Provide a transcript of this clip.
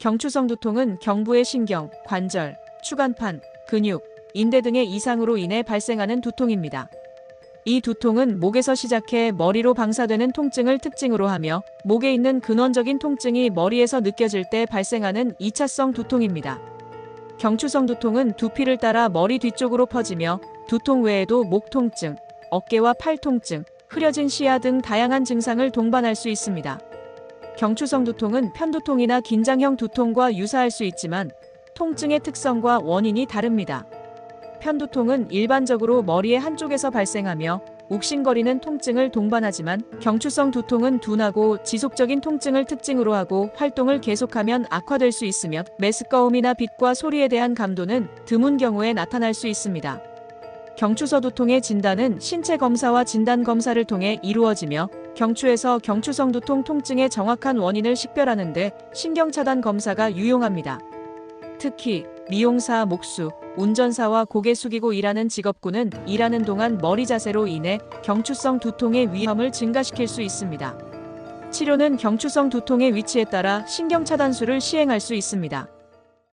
경추성 두통은 경부의 신경, 관절, 추간판, 근육, 인대 등의 이상으로 인해 발생하는 두통입니다. 이 두통은 목에서 시작해 머리로 방사되는 통증을 특징으로 하며 목에 있는 근원적인 통증이 머리에서 느껴질 때 발생하는 2차성 두통입니다. 경추성 두통은 두피를 따라 머리 뒤쪽으로 퍼지며 두통 외에도 목 통증, 어깨와 팔 통증, 흐려진 시야 등 다양한 증상을 동반할 수 있습니다. 경추성 두통은 편두통이나 긴장형 두통과 유사할 수 있지만 통증의 특성과 원인이 다릅니다. 편두통은 일반적으로 머리의 한쪽에서 발생하며 욱신거리는 통증을 동반하지만 경추성 두통은 둔하고 지속적인 통증을 특징으로 하고 활동을 계속하면 악화될 수 있으며 메스꺼움이나 빛과 소리에 대한 감도는 드문 경우에 나타날 수 있습니다. 경추서 두통의 진단은 신체 검사와 진단 검사를 통해 이루어지며 경추에서 경추성 두통 통증의 정확한 원인을 식별하는 데 신경차단 검사가 유용합니다. 특히 미용사, 목수, 운전사와 고개 숙이고 일하는 직업군은 일하는 동안 머리 자세로 인해 경추성 두통의 위험을 증가시킬 수 있습니다. 치료는 경추성 두통의 위치에 따라 신경차단술을 시행할 수 있습니다.